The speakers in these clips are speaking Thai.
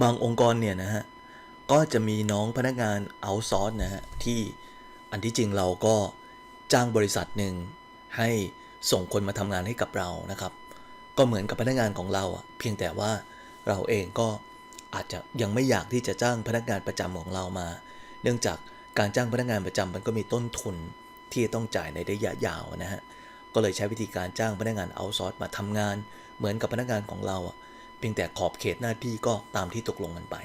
บางองค์กรเนี่ยนะฮะก็จะมีน้องพนักงานเอาซอร์สนะฮะที่อันที่จริงเราก็จ้างบริษัทหนึ่งให้ส่งคนมาทำงานให้กับเรานะครับ ก็เหมือนกับพนักงานของเราอะเพียงแต่ว่าเราเองก็อาจจะยังไม่อยากที่จะจ้างพนักงานประจำของเรามา เนื่องจากการจ้างพนักงานประจำมันก็มีต้นทุนที่ต้องจ่ายในระยะยาวนะฮะก็เลยใช้วิธีการจ้างพนักงานเอาซอร์สมาทำงาน เหมือนกับพนักงานของเราอะ พียงแต่ขอบเขตหน้าที่ก็ตามที่ตกลงกันไป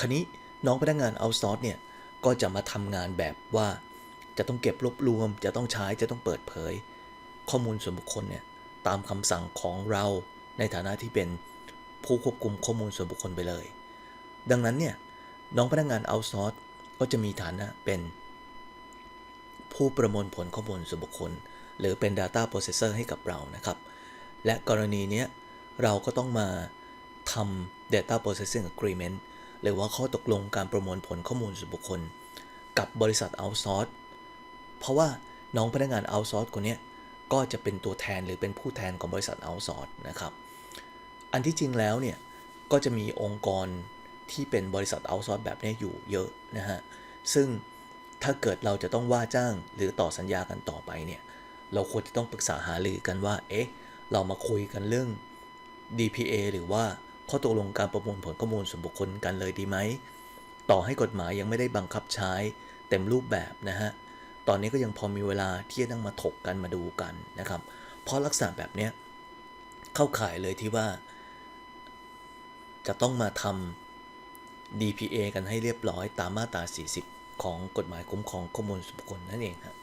ครนี้น้องพนักงานเอาซอร์สเนี่ยก็จะมาทำงานแบบว่าจะต้องเก็บรวบรวม จะต้องใช้จะต้องเปิดเผย ข้อมูลส่วนบุคคลเนี่ยตามคำสั่งของเราในฐานะที่เป็นผู้ควบคุมข้อมูลส่วนบุคคลไปเลย ดังนั้นเนี่ยน้องพนักงานเอาซอร์สก็จะมีฐานะเป็น ผู้ประมวลผลข้อมูลส่วนบุคคล หรือเป็น Data Processor ให้กับเรานะครับ และกรณีเนี้ย เราก็ต้องมาทำ Data Processing Agreement หรือว่าข้อตกลงการประมวลผลข้อมูลส่วนบุคคล กับบริษัท outsource เพราะว่าน้องพนักงาน outsource คนนี้ก็จะเป็นตัวแทนหรือเป็นผู้แทนของบริษัท outsource นะครับ อันที่จริงแล้วเนี่ย ก็จะมีองค์กรที่เป็นบริษัท outsource แบบนี้อยู่เยอะนะฮะ ซึ่งถ้าเกิดเราจะต้องว่าจ้างหรือต่อสัญญากันต่อไปเนี่ย เราควรจะต้องปรึกษาหารือกันว่า เอ๊ะ เรามาคุยกันเรื่อง DPA หรือว่าข้อตกลงการประมวลผลข้อมูลส่วนบุคคลกันเลยดีไหม ต่อให้กฎหมายยังไม่ได้บังคับใช้เต็มรูปแบบนะฮะ ตอนนี้ก็ยังพอมีเวลาที่จะต้องมาถกกันมาดูกันนะครับ เพราะลักษณะแบบเนี้ยเข้าข่ายเลยที่ว่า จะต้องมาทำ DPA กันให้เรียบร้อยตามมาตรา 40 ของกฎหมายคุ้มครองข้อมูลส่วนบุคคลนั่นเองครับ